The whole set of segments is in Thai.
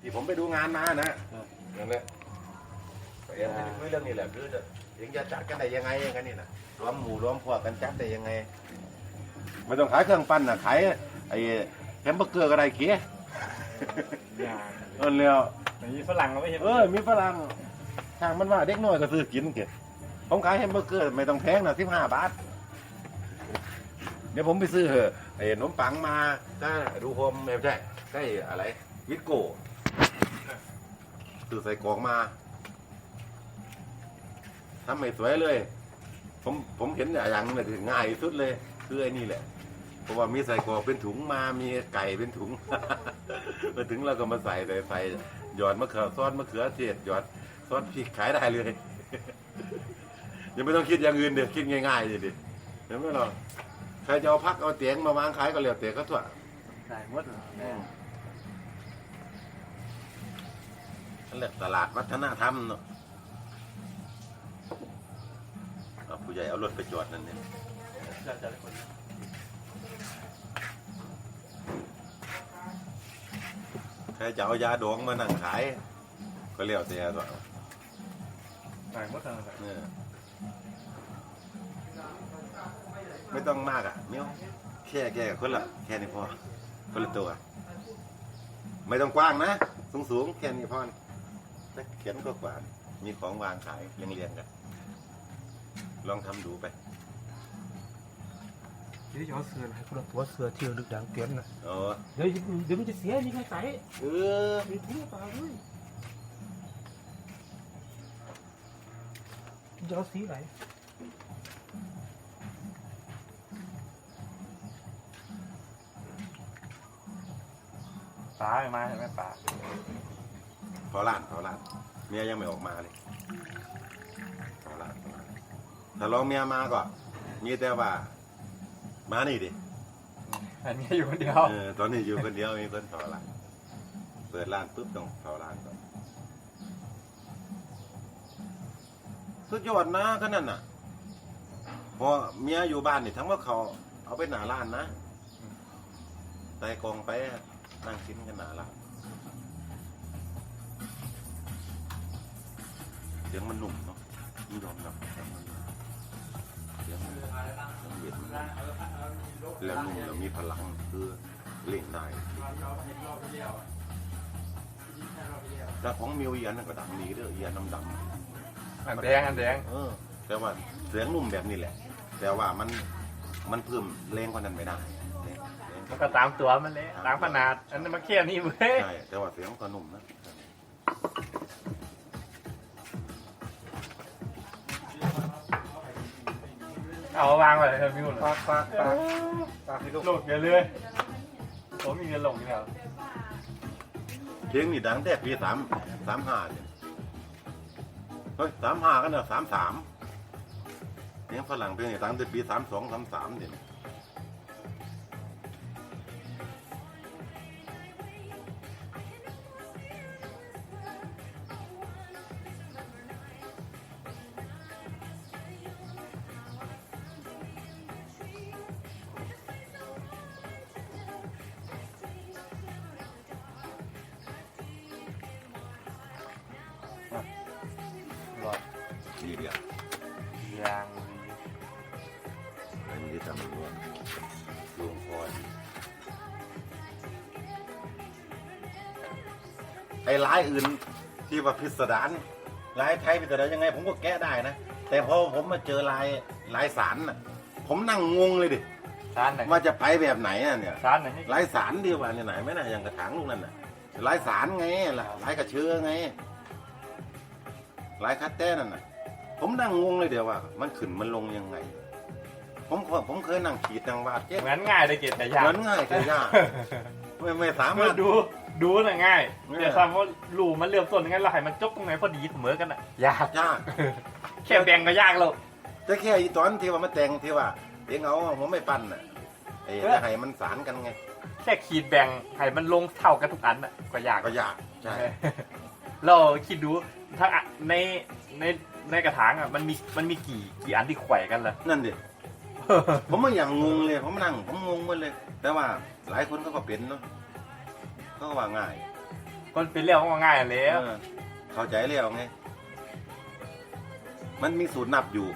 ที่ผมไปดูงานมานะเออนั่นแหละเอ็มจะคุยเรื่องนี้แหละคือเองจะจัดกันได้ยังไงกันนี่นะรวมหมู่รวมพวกกันจัดได้ยังไง ไม่ต้องขายเครื่องปั้นนะขายไอ้แฮมเบอร์เกอร์ก็ได้เกี้ยอย่างเออเร็วนี้ฝรั่งก็ไม่เห็นเออมีฝรั่งทางมันว่าเด็กน้อยก็ซื้อกินเกี้ยผมขายแฮมเบอร์เกอร์ไม่ต้องแพงนะสิบห้าบาทเดี๋ยวผมไปซื้อเหอะไอ้ขนมปังมาก็ดูโฮมไม่ใช่ใช่อะไรวิสโก้ ซื้อใส่กล่องมาทำไม่สวยเลย ผมผมเห็นอย่างนึงเลยง่ายที่สุดเลยคือไอ้นี่แหละเพราะว่ามีใส่กรอกเป็นถุงมามีไก่เป็นถุงมาถึงเราก็มาใส่ใส่ใส่หยอดมะเขือซอสมะเขือเทศหยอดซอสพริกขายได้เลยยังไม่ต้องคิดอย่างอื่นเดี๋ยวคิดง่ายๆเลยดิเห็นไหมเราใครจะเอาพักเอาเตียงมาวางขายก็เหลียวเตียงก็ทั่วได้หมด เลยนั่นแหละตลาดวัฒนธรรมเนาะเอาผู้ใหญ่เอารถไปจอดนั่นเนี่ยจะจะคนใครจะเอายาดองมานั่งขาย ก็เลี้ยวเตียตัวได้หมดเลยเนี่ยไม่ต้องมากอะเมียวแค่แค่คนละแค่นี้พอคนละตัว ไม่ต้องกว้างนะ สูงสูงๆแค่นี้พอ ถ้าเขียนก็กว่า มีของวางขายเรียงเรียงๆกัน ลองทำดูไป เดี๋ยวจะเอาเสือให้คุณตัวเสือเที่ยวดึกดังเตี้ยนนะเออเดี๋ยวเดี๋ยวมันจะเสียนี่ไงใส่เออ มีทุ่งเปล่าเลยจะเอาสีไหนปลาไม่มาใช่ไหมปลา พอล้านพอล้านเมียยังไม่ออกมาเลยพอล้านพอล้านถ้าลองเมียมาก็มีแต่ว่า มานี่ดิอันนี้อยู่คนเดียว เออตอนนี้อยู่คนเดียวมีคนเผาร้านเปิดร้านปุ๊บต้องเผาร้านก่อนสุดยอดนะก็นั่นน่ะพอเมียอยู่บ้านนี่ทั้งว่าเขาเอาไปหนาร้านนะใส่กองไปนั่งกินกันหนาร้าน เสียงมันหนุ่มเนาะนี่ยอมรับเสียงมันนุ่มเสียงมันเบียดมันนุ่มแล้วนุ่มแล้วมีพลังคือเล่นได้แต่ของมิวเอียนนนก็ดังนี้เด้อเอียนน้ำดอันแดงอันแดงำเออ แต่ว่าเสียงนุ่มแบบนี้แหละ แต่ว่ามันมันเพิ่มแรงกว่านั้นไม่ได้แรงแรงมันก็ตามตัวมันเลยตามขนาด อันนั้นมาเคี่ยนี่เว้ยใช่แต่ว่าเสียงก็นุ่มนะ เอาวางไว้เลยมิวเลยปากปากปากปากให้ลูกหลุดเยอะเลยผมมีเงินหลงอยู่แล้วเพลงนี่ดังแต่ปีสามสามห้าเนี่ยเฮ้ยสามห้ากันเนอะสามสามเพลงฝรั่งเพลงนี่ดังแต่ปีสามสองสามสามเนี่ย อ้ลายอื่นที่ว่าพิสดารลายไทยพิสดารยังไง ผมก็แก้ได้นะ แต่พอผมมาเจอลายลายสารน่ะผมนั่งงงเลยดิชานไหนว่าจะไปแบบไหนอะเนี่ยชานไหนลายสารดีกว่าเนี่ยไหนไหมนะอย่างกระถางลูกนั่นน่ะลายสารไงล่ะลายกระเชือไงลายคัตเต้นั่นน่ะ ผมนั่งงงเลยเดี๋ยวว่า มันขึ้นมันลงยังไง ผมขอผมเคยนั่งขีดนั่งวาดเจ๊เหมือนง่ายเลยเกตแต่ยากเหมือนง่ายแต่ยากไม่ไม่สาเมื่มาอรถดู ดูน่ะง่ายเออแต่ทำว่ารูมันเริ่มต้นยังไงเราให้มันจบตรงไหนพอดีเสมอกันอะยากยากแค่แบ่งก็ยากแล้วแต่แค่อีตอนที่ว่ามันแต่งที่ว่าเองเอาผมไม่ปั้นน่ะไอ้เออให้มันสารกันไง แค่ขีดแบ่งให้มันลงเท่ากันทุกอันอะก็ยากก็ยากใช่เราคิดดูถ้าอะในในในกระถางอะมันมีมันมีกี่กี่อันที่แขวกันล่ะนั่นดิผมมันอย่างงงเลยผมนั่งผมงงหมดเลย แต่ว่าหลายคนเขาก็เป็นเนาะ เขาก็ว่าง่ายคนเป็นเรื่องก็ง่ายแล้วเออเข้าใจแล้วไง มันมีสูตรนับอยู่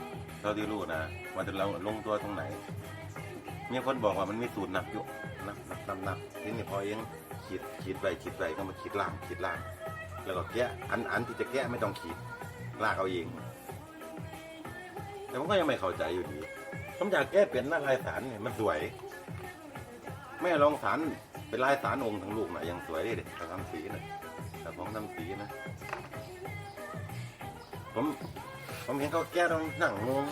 เท่าที่รู้นะว่าจะเราลงตัวตรงไหน มีคนบอกว่ามันมีสูตรนับอยู่นับนับนับนับทีนี้พอเองขีดขีดไปขีดไปก็มาขีดล่างขีดล่าง แล้วก็แกะอันอันที่จะแกะไม่ต้องขีดลากเอาเอง แต่ผมก็ยังไม่เข้าใจอยู่ดีผมอยากแก้เป็นหน้าลายสารเนี่ยมันสวย ไม่ลองสาร เป็นลายสารองค์ทั้งลูกนะยังสวยเลยเด็กแต่ทำสีนะแต่ผมทำสีนะ ผมผมเห็นเขาแก้ต้องนั่งงง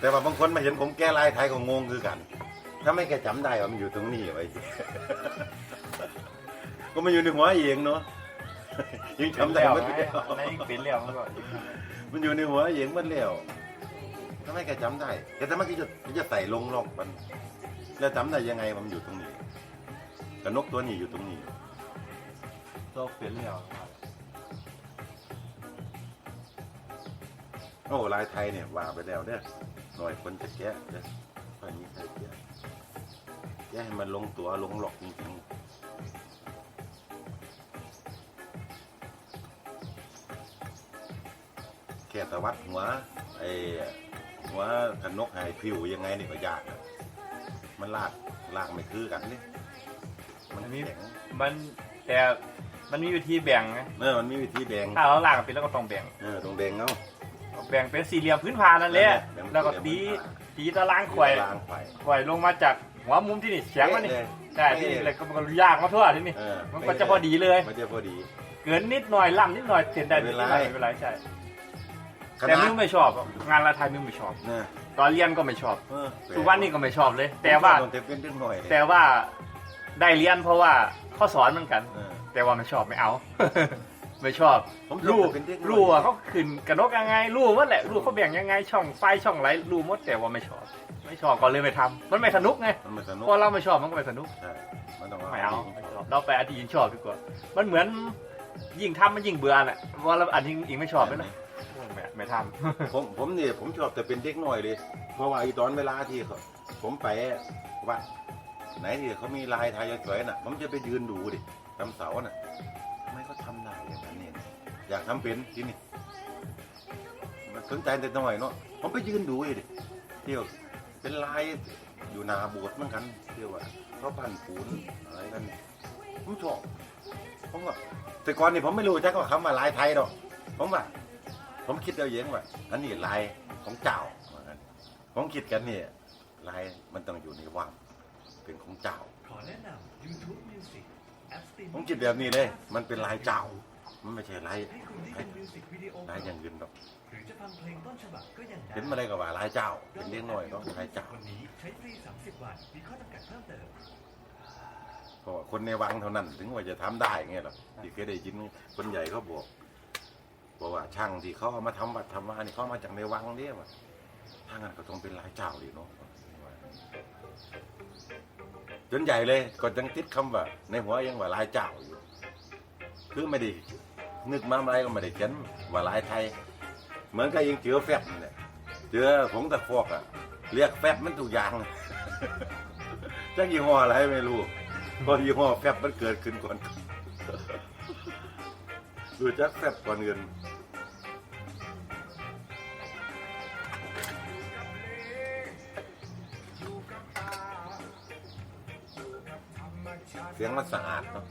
แต่ว่าบางคนมาเห็นผมแก้ลายไทยก็งงคือกัน ถ้าไม่แกจำได้ว่ามันอยู่ตรงนี้ไว้ก็มันอยู่ในหัวเองเนาะยังจำได้แล้วไม่ไงได้ในเป็นแล้วมันก็มันอยู่ในหัวเองมันแล้วทำไม่แกจำได้แต่ทำไมแกจะจะใส่ลงลอกมัน แล้วจำได้ยังไงว่ามันอยู่ตรงนี้ กระนกตัวนี้อยู่ตรงนี้ตัวเป็นแล้วโอ้ลายไทยเนี่ยว่าไปแล้วเด้อหน่อยคนจะแกะเด้อค่อยมีใครแกะแกะให้มันลงตัวลงหลอกจริงๆแค่ตะวัดหัวไอ้หัวกันนกให้ผิวยังไงนี่ก็ยากนะมันลากลากไม่คือกันนี่ มันแข็งมันแต่มันมีวิธีแบ่งไงเออมันมีวิธีแบ่งถ้าเราลากเป็นแล้วก็ต้องแบ่งเออตรงแบ่งเอาแบ่งเป็นสี่เหลี่ยมพื้นผ่านนั่นแหละบ่งแล้วก็ตีตีตารางข่อยตารางไข่ข่อยลงมาจากหัวมุมที่นี่เสียงมันนี่เลยใช่ที่นี่เลยก็มันก็ยากมาทั่วที่นี่เออ มันก็จะพอดีเลย มันจะพอดี เกินนิดหน่อยล่ำนิดหน่อยเสียนได้ไม่นิดเป็นไรหน่อยไม่เป็นไรใช่ขแต่นามิดวไม่ชอบงานละไทยมิวไม่ชอบ นะตอนเรียนก็ไม่ชอบเออทุกวันนี้ก็ไม่ชอบเลย แต่ว่าผมชอบแต่เป็นเรื่องหน่อยเลยแต่ว่า ได้เรียนเพราะว่าข้อสอนเหมือนกัน เออ แต่ว่าไม่ชอบไม่เอา ไม่ชอบผมชอบรู้แต่เป็นเรื่องหน่อย รู้ว่าเขาขึ้นกระนกยังไงรู้หมดแหละรู้เขาแบ่งยังไงช่องไฟช่องไรรู้หมดแต่ว่าไม่ชอบ ไม่ชอบก็เลยไม่ทำมันไม่สนุกไงมันไม่สนุกพอเราไม่ชอบมันก็ไม่สนุก ใช่มันต้องไม่เอาไม่ชอบเราไปอันที่ยิงชอบดีกว่า มันเหมือนยิ่งทำมันยิ่งเบื่อแหละว่าเราอันที่ยิงไม่ชอบไหมนะไม่ไม่ทผมผมเนี่ยผมชอบแต่เป็นเด็กหน่อยเลย เพราะว่าไอีตอนเวลาที่เขาผมไปวัด ไหนที่เขามีลายไทยสวยๆน่ะ ผมจะไปยืนดูดิทำเสาน่ะทำไมเขาทำได้อย่างนั้นเนี่ยอยากทำเป็นที่นี่มันสนใจแต่หน่อยเนาะผมไปยืนดูดิเที่ยวเป็นลายอยู่นาบสถ์เหมือนกันเที่ยวว่าเขาปั้นปูนอะไรกันนี่ยผมชอบผมว่าแต่ก่อนนี่ผมไม่รู้จักว่าคำว่าลายไทยหรอกผมว่า ผมคิดเอาเองว่าอันนี้ลายของเจ้าว่างั้นผมคิดกันเนี่ยลายมันต้องอยู่ในวัง เป็นของเจ้า ขอแนะนำ YouTube Music แอปสตรีมผมคิดแบบนี้เลย มันเป็นลายเจ้า มันไม่ใช่ลายให้คุณได้ดูมิวสิกวิดีโอลายอย่างอื่นหรอกหรือจะฟังเพลงต้นฉบับก็ยังได้เห็นมาได้ก็ว่าลายเจ้า เป็นเลี้ยงน้อยเนาะลายเจ้า วันนี้ใช้ฟรี 30 วันมีข้อจำกัดเพิ่มเติมเพราะว่าคนในวังเท่านั้นถึงว่าจะทำได้ไงหรอกที่เคยได้ยินคนใหญ่เขาบอกบอกว่าช่างที่เขาเอามาทำวัดทำมานี่เขาเอามาจากในวังเนี่ยว่าถ้างั้นก็ต้องเป็นลายเจ้าดิเนาะจ นใหญ่เลยก็ยังติดคำว่า ในหัวยังว่าลายเจ้าอยู่ คือไม่ได้นึกมาอะไรก็ไม่ได้เขียนว่าลายไทย เหมือนกับยังเจอแฟบนี่แหละเจอผงตะฟอกอะเรียกแฟบมันทุกอย่างจักยี่ห้ออะไรไม่รู้เพราะยี่ห้อแฟบมันเกิดขึ้นก่อนดูจักแฟบก่อนเงิน เสียงมันสะอาดเนาะ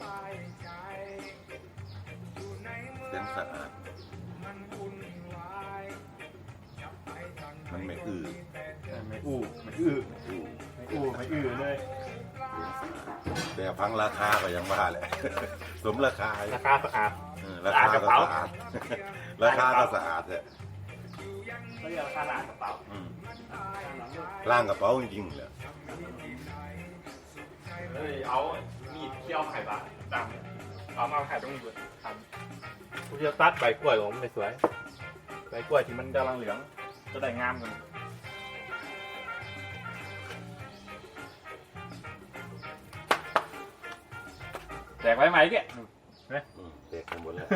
เสียงสะอาด มันไม่อื้อำไม่อู้ไม่อื้ออื้อไม่อู้ไม่อื้อเลยเสียงสะอาดแต่ฟังราคาก็ยังว่าแหละสมราคาอยู่ราคาสะอาดเออราคาก็สะอาดราคาก็สะอาดเลยเขาเรียกราคาหนากระเป๋าอืมล่างกระเป๋าจริงๆเลยเฮ้ยเอา มีดเคี่ยวไข่บาดำเอามาไข่ตรงนี้ด้วยทำกูจะตัดใบกล้วยของมันไม่สวย ใบกล้วยที่มันกำลังเหลืองจะได้งามกันแตกไว้ไหมเนี่ยอืมเด็กกันหมดแล้ว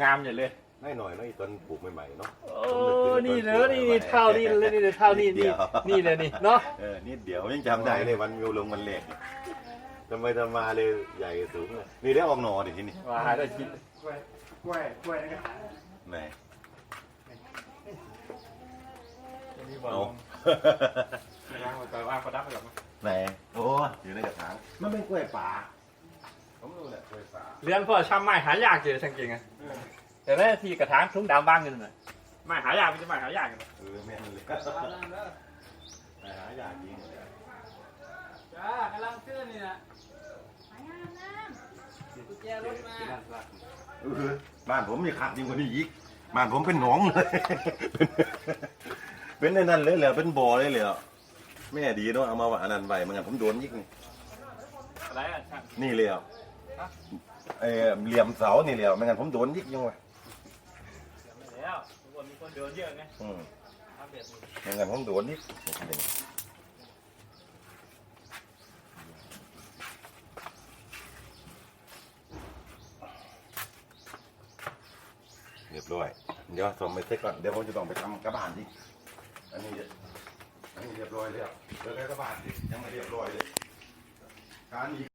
งามใหญ่เลยไม่หน่อยเนาะอีตอนปลูกใหม่ๆเนาะโอ้นี่เนอะนี่นี่เท่านี่เลยนี่เท่านี่นี่นี่เลยนี่เนาะ เออนิดเดียวยังจำได้เลยวันวิวลงวันแรก ทำไมทำมาเลยใหญ่สูงเลยนี่ได้ออกหนอดิที่นี่ว่าหาได้กินกล้วยกล้วยกล้วยในกระถางไหนนี่บอกเอาไม่ได้แต่ว่าประดับไปหรอกไหนโอ้อยู่ในกระถางมันเป็นกล้วยป่าผมรู้แหละกล้วยป่าเรียนพ่อช่ำไม้หายากเจอจริงๆอะแต่แม่ที่กระถางทุ่งดำบ้างเงินหน่อยไม้หายากไม่ใช่ไม้หายากกันเออแม่นเลยหาอยากจริงเลยจ้ากำลังซื้อนี่นะกุญแจรถมา เออบ้านผมมีขาดยิ่งกว่านี้อีกบ้านผมเป็นหนองเลย เป็นในนั้นเลยเหรอเป็นบ่อเลยเหรอแม่ดีเนาะเอามาว่าอันนั้นไว้เมือนกันผมโดนยิกนี่อะไรอะช่างนี่เลยอะเออเหลี่ยมเสานี่เลยอะไม่งั้นผมโดนยิกยังไงไม่แล้วทุกคนมีคนเดินเยอะไงอืมทำแบบนี้ไม่งั้นผมโดนยิกนี่เรียบร้อย เดี๋ยวส่งไปเช็คก่อน เดี๋ยวผมจะต้องไปทำกระบานดิอันนี้อันนี้เรียบร้อยแล้วเดี๋ยวได้กระบานดิยังไม่เรียบร้อยเลยการอีก